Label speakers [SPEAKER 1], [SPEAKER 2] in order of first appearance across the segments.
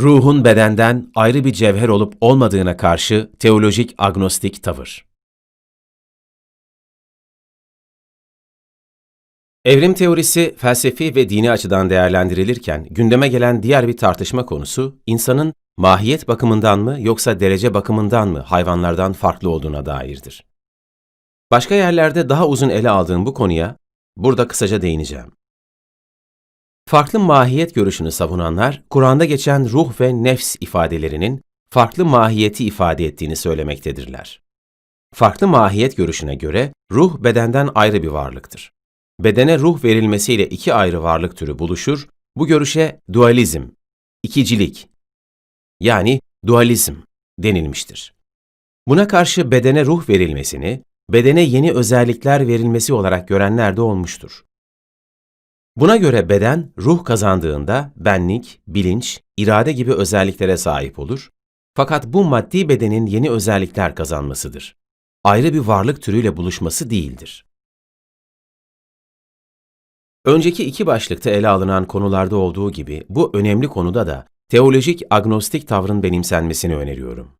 [SPEAKER 1] Ruhun bedenden ayrı bir cevher olup olmadığına karşı teolojik agnostik tavır. Evrim teorisi felsefi ve dini açıdan değerlendirilirken gündeme gelen diğer bir tartışma konusu insanın mahiyet bakımından mı yoksa derece bakımından mı hayvanlardan farklı olduğuna dairdir. Başka yerlerde daha uzun ele aldığım bu konuya burada kısaca değineceğim. Farklı mahiyet görüşünü savunanlar, Kur'an'da geçen ruh ve nefs ifadelerinin farklı mahiyeti ifade ettiğini söylemektedirler. Farklı mahiyet görüşüne göre ruh bedenden ayrı bir varlıktır. Bedene ruh verilmesiyle iki ayrı varlık türü buluşur, bu görüşe dualizm, ikicilik yani dualizm denilmiştir. Buna karşı bedene ruh verilmesini, bedene yeni özellikler verilmesi olarak görenler de olmuştur. Buna göre beden ruh kazandığında benlik, bilinç, irade gibi özelliklere sahip olur. Fakat bu maddi bedenin yeni özellikler kazanmasıdır. Ayrı bir varlık türüyle buluşması değildir. Önceki iki başlıkta ele alınan konularda olduğu gibi bu önemli konuda da teolojik agnostik tavrın benimsenmesini öneriyorum.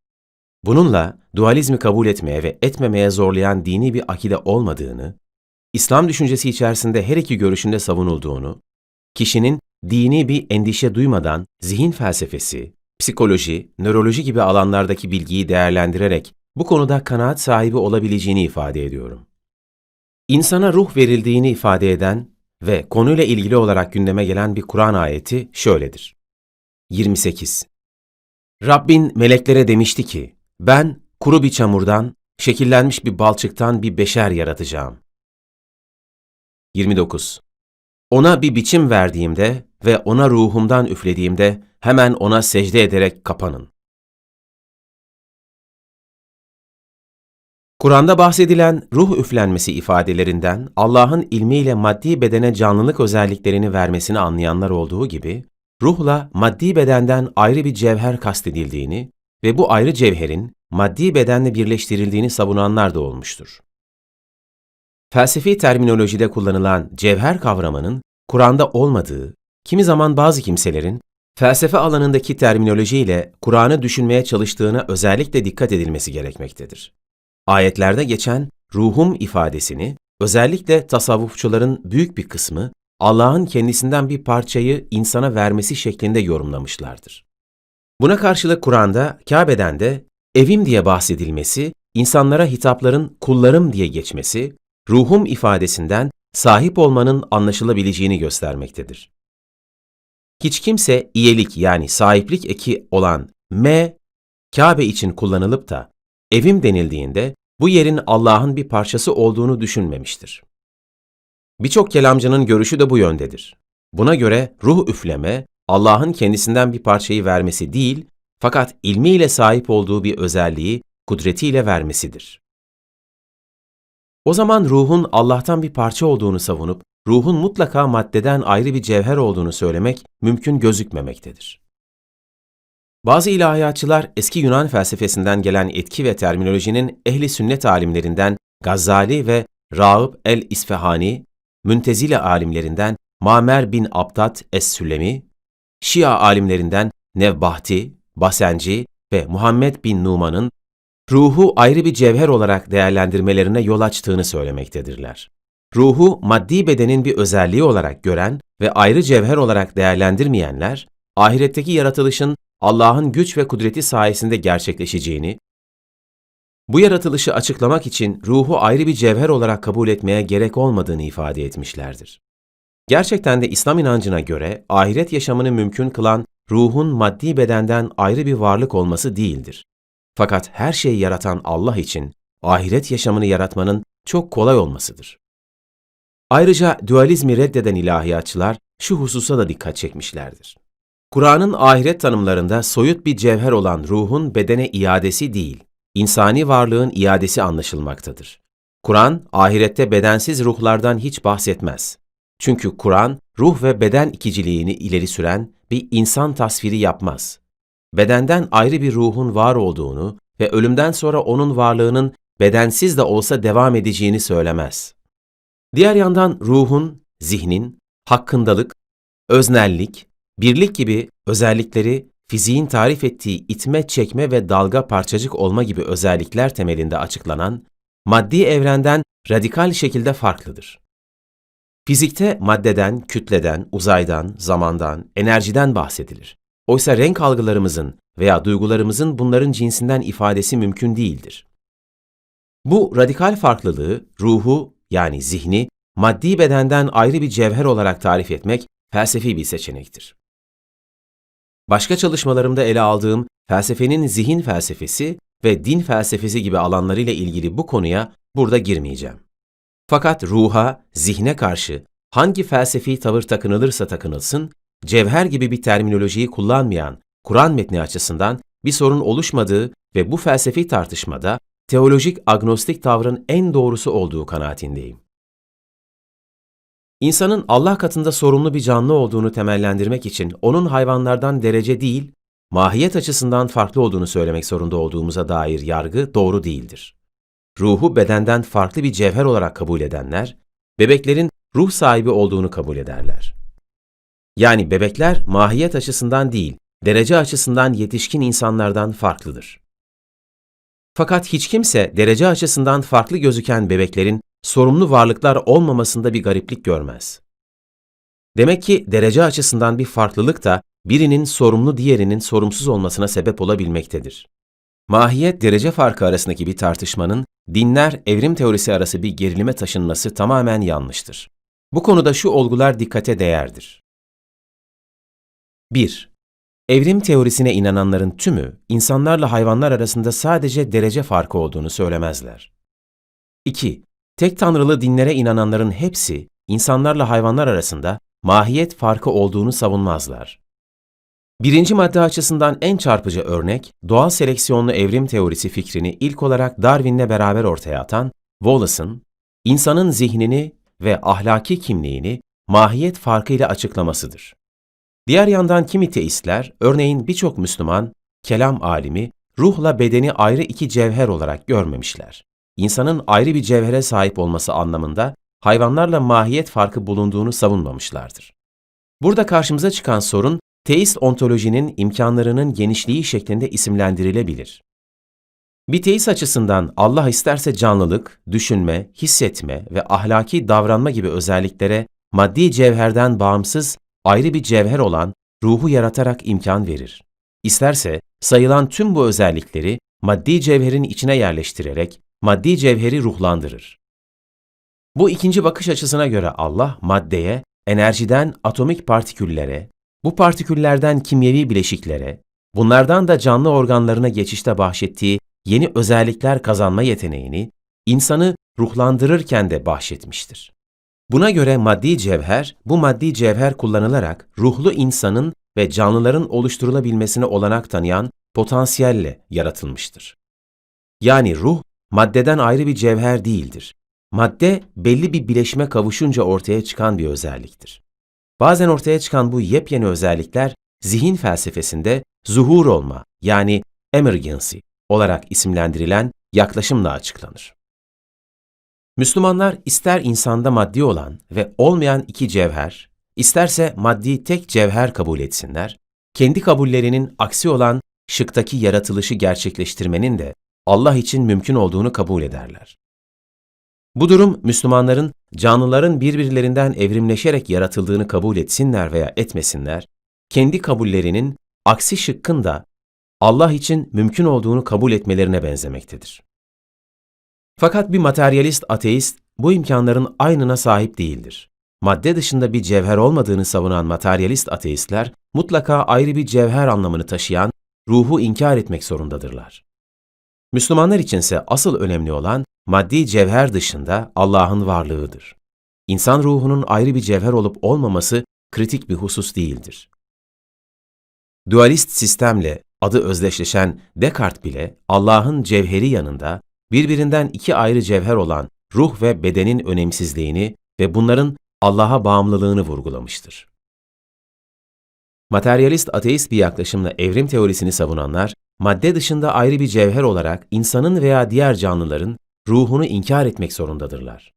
[SPEAKER 1] Bununla dualizmi kabul etmeye ve etmemeye zorlayan dini bir akide olmadığını, İslam düşüncesi içerisinde her iki görüşünde savunulduğunu, kişinin dini bir endişe duymadan zihin felsefesi, psikoloji, nöroloji gibi alanlardaki bilgiyi değerlendirerek bu konuda kanaat sahibi olabileceğini ifade ediyorum. İnsana ruh verildiğini ifade eden ve konuyla ilgili olarak gündeme gelen bir Kur'an ayeti şöyledir. 28. Rabbin meleklere demişti ki, ben kuru bir çamurdan, şekillenmiş bir balçıktan bir beşer yaratacağım. 29. Ona bir biçim verdiğimde ve ona ruhumdan üflediğimde hemen ona secde ederek kapanın. Kur'an'da bahsedilen ruh üflenmesi ifadelerinden Allah'ın ilmiyle maddi bedene canlılık özelliklerini vermesini anlayanlar olduğu gibi, ruhla maddi bedenden ayrı bir cevher kastedildiğini ve bu ayrı cevherin maddi bedenle birleştirildiğini savunanlar da olmuştur. Felsefi terminolojide kullanılan cevher kavramının Kur'an'da olmadığı, kimi zaman bazı kimselerin felsefe alanındaki terminolojiyle Kur'an'ı düşünmeye çalıştığına özellikle dikkat edilmesi gerekmektedir. Ayetlerde geçen ruhum ifadesini özellikle tasavvufçuların büyük bir kısmı Allah'ın kendisinden bir parçayı insana vermesi şeklinde yorumlamışlardır. Buna karşılık Kur'an'da Kabe'den de evim diye bahsedilmesi, insanlara hitapların kullarım diye geçmesi, ruhum ifadesinden sahip olmanın anlaşılabileceğini göstermektedir. Hiç kimse iyelik yani sahiplik eki olan me, Kabe için kullanılıp da evim denildiğinde bu yerin Allah'ın bir parçası olduğunu düşünmemiştir. Birçok kelamcının görüşü de bu yöndedir. Buna göre ruh üfleme, Allah'ın kendisinden bir parçayı vermesi değil, fakat ilmiyle sahip olduğu bir özelliği kudretiyle vermesidir. O zaman ruhun Allah'tan bir parça olduğunu savunup, ruhun mutlaka maddeden ayrı bir cevher olduğunu söylemek mümkün gözükmemektedir. Bazı ilahiyatçılar eski Yunan felsefesinden gelen etki ve terminolojinin ehli sünnet alimlerinden Gazali ve Rağıb el-İsfahani, Müntezile alimlerinden Mamer bin Abdat es-Sülemi, Şia alimlerinden Nevbahti, Basenci ve Muhammed bin Numan'ın ruhu ayrı bir cevher olarak değerlendirmelerine yol açtığını söylemektedirler. Ruhu maddi bedenin bir özelliği olarak gören ve ayrı cevher olarak değerlendirmeyenler, ahiretteki yaratılışın Allah'ın güç ve kudreti sayesinde gerçekleşeceğini, bu yaratılışı açıklamak için ruhu ayrı bir cevher olarak kabul etmeye gerek olmadığını ifade etmişlerdir. Gerçekten de İslam inancına göre ahiret yaşamını mümkün kılan ruhun maddi bedenden ayrı bir varlık olması değildir. Fakat her şeyi yaratan Allah için ahiret yaşamını yaratmanın çok kolay olmasıdır. Ayrıca dualizmi reddeden ilahiyatçılar şu hususa da dikkat çekmişlerdir. Kur'an'ın ahiret tanımlarında soyut bir cevher olan ruhun bedene iadesi değil, insani varlığın iadesi anlaşılmaktadır. Kur'an, ahirette bedensiz ruhlardan hiç bahsetmez. Çünkü Kur'an, ruh ve beden ikiciliğini ileri süren bir insan tasviri yapmaz. Bedenden ayrı bir ruhun var olduğunu ve ölümden sonra onun varlığının bedensiz de olsa devam edeceğini söylemez. Diğer yandan ruhun, zihnin, hakkındalık, öznellik, birlik gibi özellikleri fiziğin tarif ettiği itme, çekme ve dalga parçacık olma gibi özellikler temelinde açıklanan, maddi evrenden radikal şekilde farklıdır. Fizikte maddeden, kütleden, uzaydan, zamandan, enerjiden bahsedilir. Oysa renk algılarımızın veya duygularımızın bunların cinsinden ifadesi mümkün değildir. Bu radikal farklılığı, ruhu yani zihni, maddi bedenden ayrı bir cevher olarak tarif etmek felsefi bir seçenektir. Başka çalışmalarımda ele aldığım felsefenin zihin felsefesi ve din felsefesi gibi alanlarıyla ilgili bu konuya burada girmeyeceğim. Fakat ruha, zihne karşı hangi felsefi tavır takınılırsa takınılsın, cevher gibi bir terminolojiyi kullanmayan Kur'an metni açısından bir sorun oluşmadığı ve bu felsefi tartışmada teolojik agnostik tavrın en doğrusu olduğu kanaatindeyim. İnsanın Allah katında sorumlu bir canlı olduğunu temellendirmek için onun hayvanlardan derece değil, mahiyet açısından farklı olduğunu söylemek zorunda olduğumuza dair yargı doğru değildir. Ruhu bedenden farklı bir cevher olarak kabul edenler, bebeklerin ruh sahibi olduğunu kabul ederler. Yani bebekler mahiyet açısından değil, derece açısından yetişkin insanlardan farklıdır. Fakat hiç kimse derece açısından farklı gözüken bebeklerin sorumlu varlıklar olmamasında bir gariplik görmez. Demek ki derece açısından bir farklılık da birinin sorumlu diğerinin sorumsuz olmasına sebep olabilmektedir. Mahiyet derece farkı arasındaki bir tartışmanın dinler evrim teorisi arası bir gerilime taşınması tamamen yanlıştır. Bu konuda şu olgular dikkate değerdir. 1. Evrim teorisine inananların tümü, insanlarla hayvanlar arasında sadece derece farkı olduğunu söylemezler. 2. Tek tanrılı dinlere inananların hepsi, insanlarla hayvanlar arasında mahiyet farkı olduğunu savunmazlar. Birinci madde açısından en çarpıcı örnek, doğal seleksiyonlu evrim teorisi fikrini ilk olarak Darwin'le beraber ortaya atan Wallace'ın, insanın zihnini ve ahlaki kimliğini mahiyet farkıyla açıklamasıdır. Diğer yandan kimi teistler, örneğin birçok Müslüman, kelam alimi, ruhla bedeni ayrı iki cevher olarak görmemişler. İnsanın ayrı bir cevhere sahip olması anlamında hayvanlarla mahiyet farkı bulunduğunu savunmamışlardır. Burada karşımıza çıkan sorun, teist ontolojinin imkanlarının genişliği şeklinde isimlendirilebilir. Bir teist açısından Allah isterse canlılık, düşünme, hissetme ve ahlaki davranma gibi özelliklere maddi cevherden bağımsız ayrı bir cevher olan ruhu yaratarak imkan verir. İsterse sayılan tüm bu özellikleri maddi cevherin içine yerleştirerek maddi cevheri ruhlandırır. Bu ikinci bakış açısına göre Allah maddeye, enerjiden atomik partiküllere, bu partiküllerden kimyevi bileşiklere, bunlardan da canlı organlarına geçişte bahşettiği yeni özellikler kazanma yeteneğini insanı ruhlandırırken de bahşetmiştir. Buna göre maddi cevher, bu maddi cevher kullanılarak ruhlu insanın ve canlıların oluşturulabilmesine olanak tanıyan potansiyelle yaratılmıştır. Yani ruh, maddeden ayrı bir cevher değildir. Madde, belli bir bileşime kavuşunca ortaya çıkan bir özelliktir. Bazen ortaya çıkan bu yepyeni özellikler, zihin felsefesinde zuhur olma yani emergency olarak isimlendirilen yaklaşımla açıklanır. Müslümanlar ister insanda maddi olan ve olmayan iki cevher, isterse maddi tek cevher kabul etsinler, kendi kabullerinin aksi olan şıktaki yaratılışı gerçekleştirmenin de Allah için mümkün olduğunu kabul ederler. Bu durum Müslümanların canlıların birbirlerinden evrimleşerek yaratıldığını kabul etsinler veya etmesinler, kendi kabullerinin aksi şıkkın da Allah için mümkün olduğunu kabul etmelerine benzemektedir. Fakat bir materyalist ateist bu imkanların aynına sahip değildir. Madde dışında bir cevher olmadığını savunan materyalist ateistler mutlaka ayrı bir cevher anlamını taşıyan ruhu inkar etmek zorundadırlar. Müslümanlar içinse asıl önemli olan maddi cevher dışında Allah'ın varlığıdır. İnsan ruhunun ayrı bir cevher olup olmaması kritik bir husus değildir. Dualist sistemle adı özdeşleşen Descartes bile Allah'ın cevheri yanında birbirinden iki ayrı cevher olan ruh ve bedenin önemsizliğini ve bunların Allah'a bağımlılığını vurgulamıştır. Materyalist ateist bir yaklaşımla evrim teorisini savunanlar, madde dışında ayrı bir cevher olarak insanın veya diğer canlıların ruhunu inkar etmek zorundadırlar.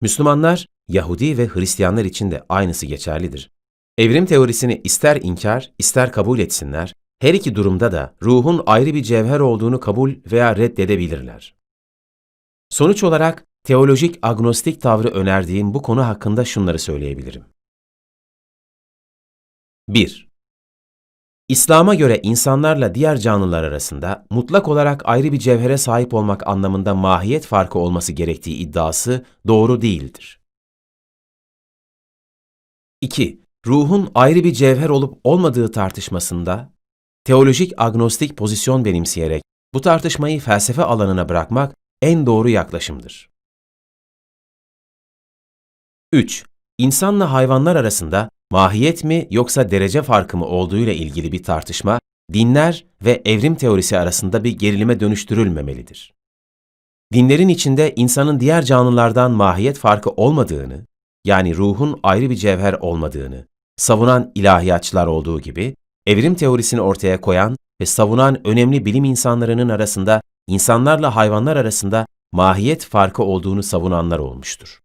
[SPEAKER 1] Müslümanlar, Yahudi ve Hristiyanlar için de aynısı geçerlidir. Evrim teorisini ister inkar, ister kabul etsinler, her iki durumda da ruhun ayrı bir cevher olduğunu kabul veya reddedebilirler. Sonuç olarak teolojik agnostik tavrı önerdiğim bu konu hakkında şunları söyleyebilirim. 1. İslam'a göre insanlarla diğer canlılar arasında mutlak olarak ayrı bir cevhere sahip olmak anlamında mahiyet farkı olması gerektiği iddiası doğru değildir. 2. Ruhun ayrı bir cevher olup olmadığı tartışmasında teolojik agnostik pozisyon benimseyerek bu tartışmayı felsefe alanına bırakmak en doğru yaklaşımdır. 3. İnsanla hayvanlar arasında mahiyet mi yoksa derece farkı mı olduğuyla ilgili bir tartışma, dinler ve evrim teorisi arasında bir gerilime dönüştürülmemelidir. Dinlerin içinde insanın diğer canlılardan mahiyet farkı olmadığını, yani ruhun ayrı bir cevher olmadığını, savunan ilahiyatçılar olduğu gibi, evrim teorisini ortaya koyan ve savunan önemli bilim insanlarının arasında insanlarla hayvanlar arasında mahiyet farkı olduğunu savunanlar olmuştur.